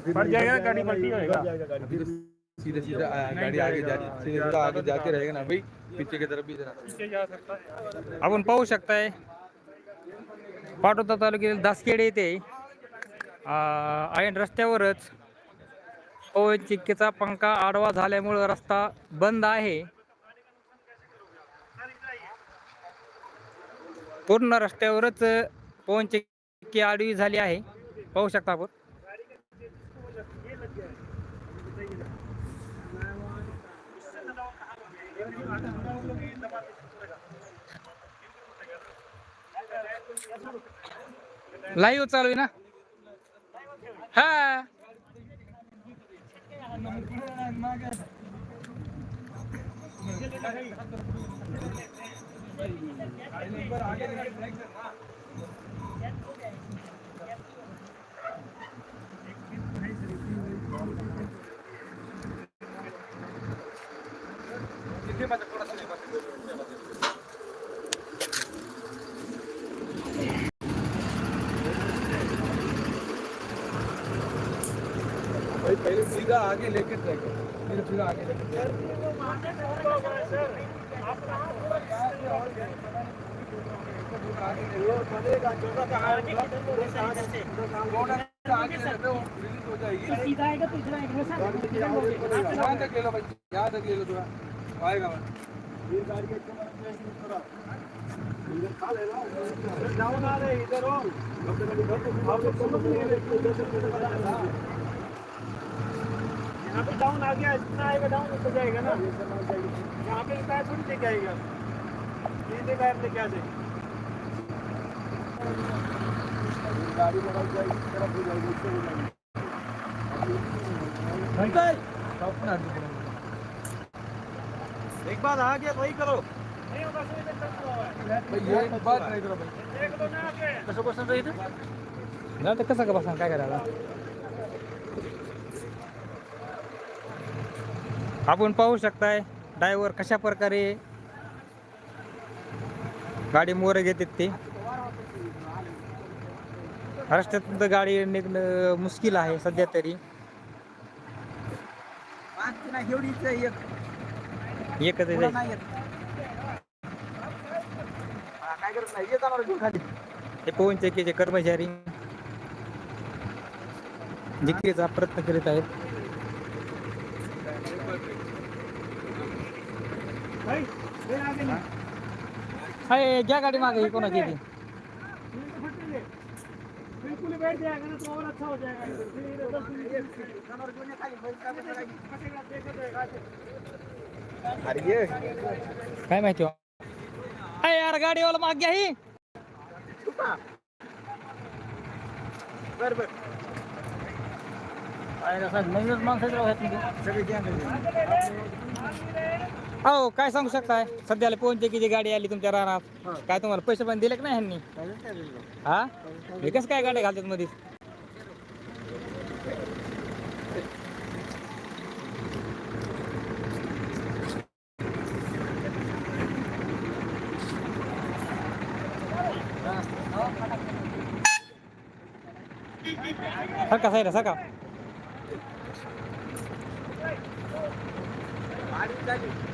पड़ जाएगा गाड़ी पलटी होएगा। अभी तो सीधा सीधा आ, गाड़ी आगे जा सीधा सीधा आगे जाके रहेगा ना भाई पीछे की तरफ भी जरा आपण पाहू शकताय पाटोदा तालुक्यातील दासखेड येथे ऐन रस्त्यावरच पवन चिक्कीचा पंखा आडवा झाल्यामुळं रस्ता बंद आहे. पूर्ण रस्त्यावरच पवन चिक्की आडवी झाली आहे. पाहू शकता आपण. लाईव्ह चालू आहे ना? हा. भाई पहले सीधा आगे लेके जाएगा फिर फिर आगे लेके आगे लेके वो रिलीज हो। इधर यहाँ तक इधर यहाँ पे डाउन आ गया इतना आएगा डाउन ऊपर जाएगा ना। यहाँ पे टायर थोड़ी लेके आएगा। सीधे टायर लेके आ जाएगा गाड़ी बढ़ाई जाएगी इस तरफ हो जाएगी इससे हो जाएगी एक बार आ गया वही करो। नहीं होगा तो इधर तक हुआ है। भाई ये एक बात नहीं करो भाई। एक दो ना आके। कसं बसायचं इथं नाही तर कसं का बसा काय करायला आपण पाहू शकताय ड्रायव्हर कशा प्रकारे गाडी मोर घेतात ते. रस्त्यातून तर गाडी निघणं मुश्किल आहे सध्या तरी. एकच आहे. ते पवन चक्कीचे कर्मचारी. जिंकण्याचा प्रयत्न करीत आहेत. हाय घ्या गाडी मागे ही कोणाची ती. ही हो। काय माहिती हो? हाय यार गाडीवाला माग घ्या ही. हो काय सांगू शकताय? सध्याला पवन चक्कीची गाडी आली तुमच्या रानात काय तुम्हाला पैसे पण दिले का नाही ह्यांनी? हा? हे कसं काय गाड्या घालतात मध्ये सरका साईड सरका. वो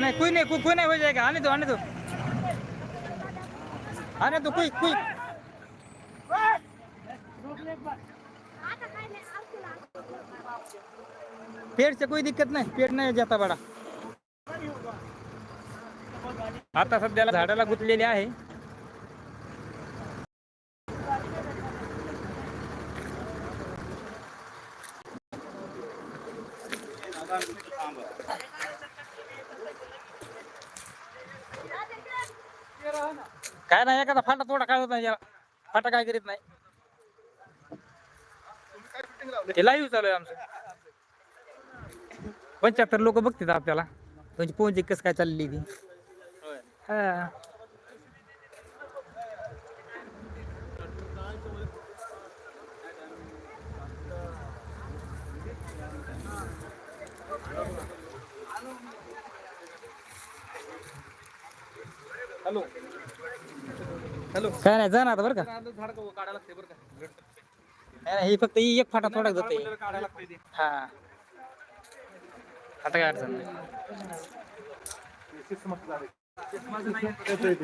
नहीं नहीं कोई नहीं कोई, कोई नहीं हो जाएगा. आने दो आने दो. आने दो कोई कोई. पेड़ से कोई दिक्कत नाही पेड़ नाही जाता बडा आता सध्याला झाडाला गुंतलेले आहे. काय नाही एखादा फाटा तोडा काय होत नाही याला. फाटा काय करीत नाही. हे लाईव्ह चालू आहे आमचं. पंच्याहत्तर लोक बघतात आपल्याला. तुमची पोहोंची कसं काय चालली ती. हा. हॅलो. हॅलो. काय नाही जाणार आता बरं का. झाड काढायला लागते बरं का. नाही, नाही, ही फक्त ही एक फाटा थोडा जाते काढायला लागते ते. हा. आता काय अडचण नाही.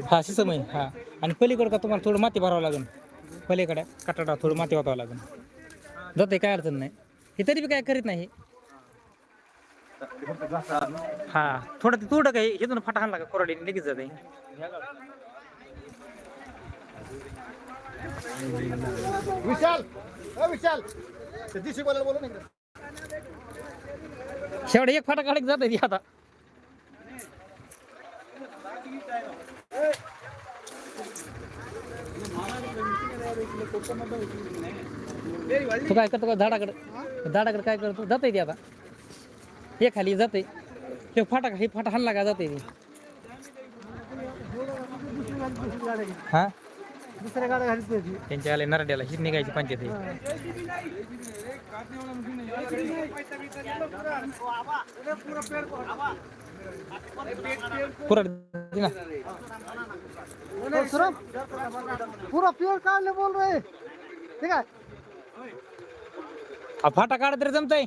हा शिसमय हा. आणि पलीकडं का तुम्हाला थोडं माती भरावं लागेल. पलीकडे कटाटा थोडं माती वाटावं लागेल. जाते काय अडचण नाही. हे तरी बी काय करीत नाही. हा थोडं ते थोडं काय हे फाटा हाणला का कोरडी लगेच जाते. विशाल अ विशाल. सतीश बोलायला बोलू नाही शेवट एक फाटा काढत जाते ती आता. तू काय करतो का झाडाकडे? झाडाकडे काय करतो? जाते ती आता. हे खाली जाते. हे फाटा हे फाटा हल्ला का जाते हा? दुसऱ्या गाड्या घालीत नाही त्यांच्या आले नरड्याला ही निघायची पंचायत आहे. पुरा दे पूरा प्योर काढले बोल रहे ठीक आहे हा फाटा काढत तरी जमतंय.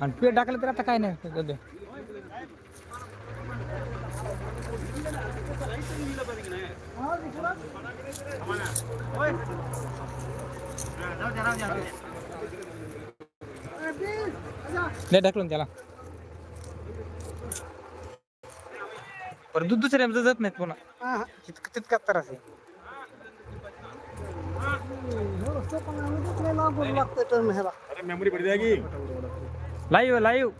आणि पेट टाकलं तर आता काय नाही. ढकलून त्याला. बरं दूध दुसऱ्या जात नाहीत पुन्हा. तितकं त्रास आहे. अरे मेमोरी बढ़ जाएगी लाइव है लाइव।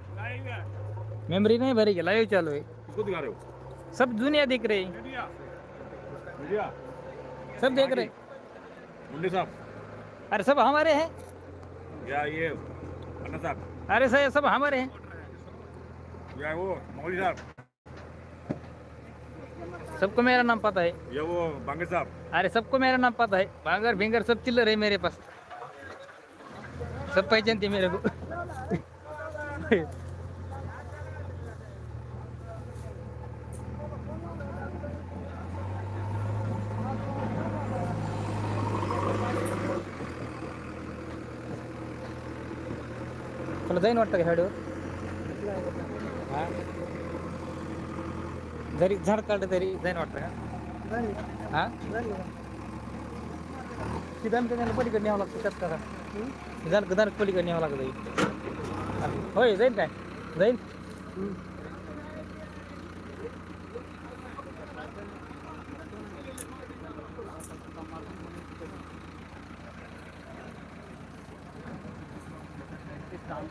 मेमोरी नहीं भरेगी लाइव चालू है। किसको दिखा रहे हो? सब दुनिया देख रही मीडिया। सब देख रहे मुंडे साहब। अरे सब हमारे हैं। या ये अन्ना साहब। अरे सर सब हमारे हैं। या वो मोहली साहब। सबको मेरा नाम पता है। या वो बांगे साहब। अरे सबको मेरा नाम पता है। बांगर भिंगर सब चिल्लर है मेरे पास। सब पहचानते मेरे को। तुला जाईन वाटतं का ह्याडीवर जरी झाड काढलं तरी जाईन वाटतं का? हा? पलीकडे न्यावं लागतं त्यात कसा सिद्धांत गदार पलीकडे न्यावं लागतं Thôi lên này, lên.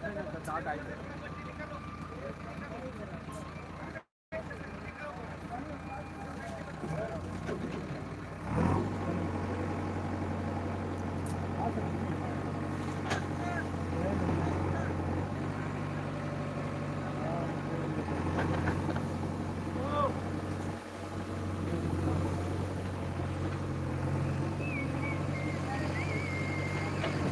Hãy subscribe